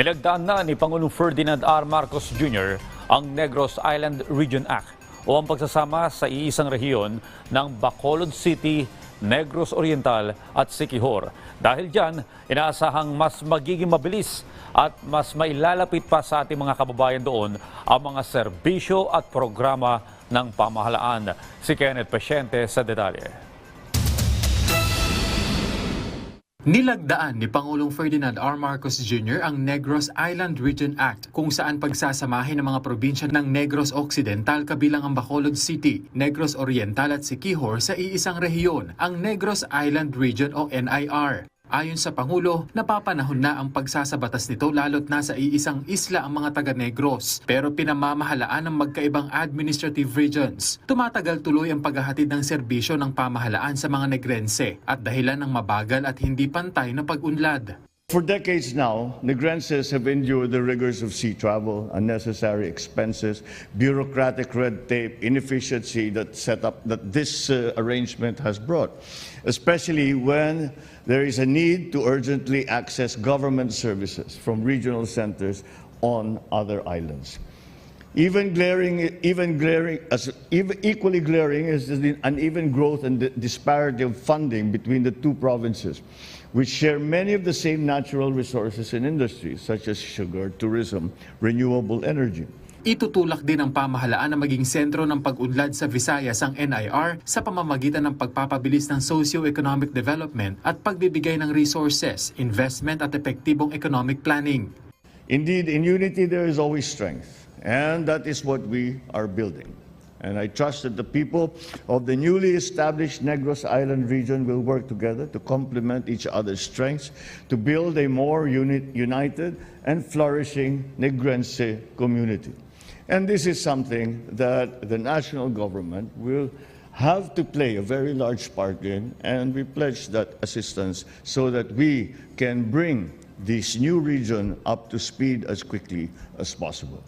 Nilagdaan na ni Pangulong Ferdinand R. Marcos Jr. ang Negros Island Region Act o ang pagsasama sa iisang rehiyon ng Bacolod City, Negros Oriental at Siquijor. Dahil dyan, inaasahang mas magiging mabilis at mas mailalapit pa sa ating mga kababayan doon ang mga serbisyo at programa ng pamahalaan. Si Kenneth Pasyente sa detalye. Nilagdaan ni Pangulong Ferdinand R. Marcos Jr. ang Negros Island Region Act kung saan pagsasamahin ng mga probinsya ng Negros Occidental kabilang ang Bacolod City, Negros Oriental at Siquijor sa iisang rehiyon, ang Negros Island Region o NIR. Ayon sa Pangulo, napapanahon na ang pagsasabatas nito lalo't nasa iisang isla ang mga taga-Negros pero pinamamahalaan ng magkaibang administrative regions. Tumatagal tuloy ang paghahatid ng serbisyo ng pamahalaan sa mga Negrense at dahilan ng mabagal at hindi pantay na pag-unlad. For decades now, Negrenses have endured the rigors of sea travel, unnecessary expenses, bureaucratic red tape, inefficiency that set up that this uh, arrangement has brought, especially when there is a need to urgently access government services from regional centers on other islands. Even glaring, even glaring, as equally glaring is the uneven growth and the disparity of funding between the two provinces, which share many of the same natural resources and industries, such as sugar, tourism, renewable energy. Itutulak din ng pamahalaan na maging sentro ng pag-unlad sa Visayas ang NIR sa pamamagitan ng pagpapabilis ng socio-economic development at pagbibigay ng resources, investment at epektibong economic planning. Indeed, in unity there is always strength, and that is what we are building. And I trust that the people of the newly established Negros Island region will work together to complement each other's strengths to build a more uni- united and flourishing Negrense community. And this is something that the national government will have to play a very large part in, and we pledge that assistance so that we can bring this new region up to speed as quickly as possible.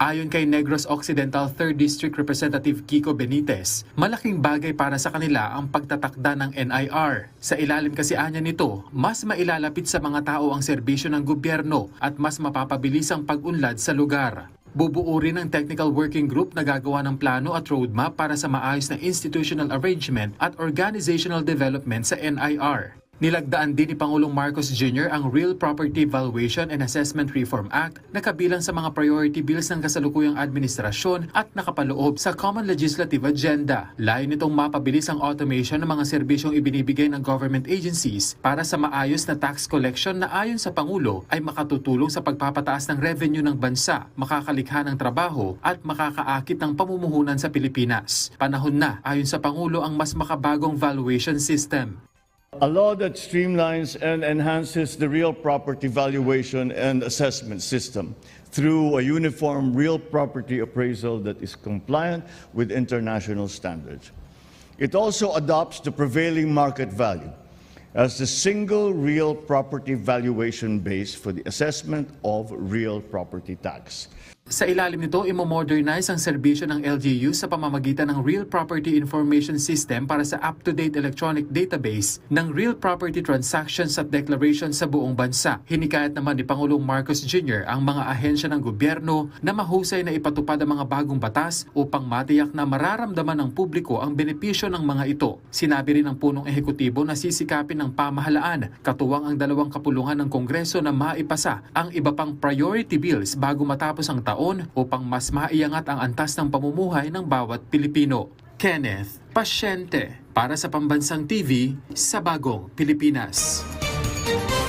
Ayon kay Negros Occidental 3rd District Representative Kiko Benitez, malaking bagay para sa kanila ang pagtatakda ng NIR. Sa ilalim kasi anya nito, mas mailalapit sa mga tao ang serbisyo ng gobyerno at mas mapapabilis ang pag-unlad sa lugar. Bubuo rin ang technical working group na gagawa ng plano at roadmap para sa maayos na institutional arrangement at organizational development sa NIR. Nilagdaan din ni Pangulong Marcos Jr. ang Real Property Valuation and Assessment Reform Act na kabilang sa mga priority bills ng kasalukuyang administrasyon at nakapaloob sa Common Legislative Agenda. Layo nitong mapabilis ang automation ng mga serbisyong ibinibigay ng government agencies para sa maayos na tax collection na ayon sa Pangulo ay makatutulong sa pagpapataas ng revenue ng bansa, makakalikha ng trabaho at makakaakit ng pamumuhunan sa Pilipinas. Panahon na ayon sa Pangulo ang mas makabagong valuation system. A law that streamlines and enhances the real property valuation and assessment system through a uniform real property appraisal that is compliant with international standards. It also adopts the prevailing market value as the single real property valuation base for the assessment of real property tax. Sa ilalim nito, imomodernize ang serbisyo ng LGU sa pamamagitan ng Real Property Information System para sa up-to-date electronic database ng real property transactions at declarations sa buong bansa. Hinikayat naman ni Pangulong Marcos Jr. ang mga ahensya ng gobyerno na mahusay na ipatupad ang mga bagong batas upang matiyak na mararamdaman ng publiko ang benepisyo ng mga ito. Sinabi rin ng punong ehekutibo na sisikapin ng pamahalaan, katuwang ang dalawang kapulungan ng Kongreso na maipasa ang iba pang priority bills bago matapos ang taon upang mas maiangat ang antas ng pamumuhay ng bawat Pilipino. Kenneth Pasyente para sa Pambansang TV sa Bagong Pilipinas.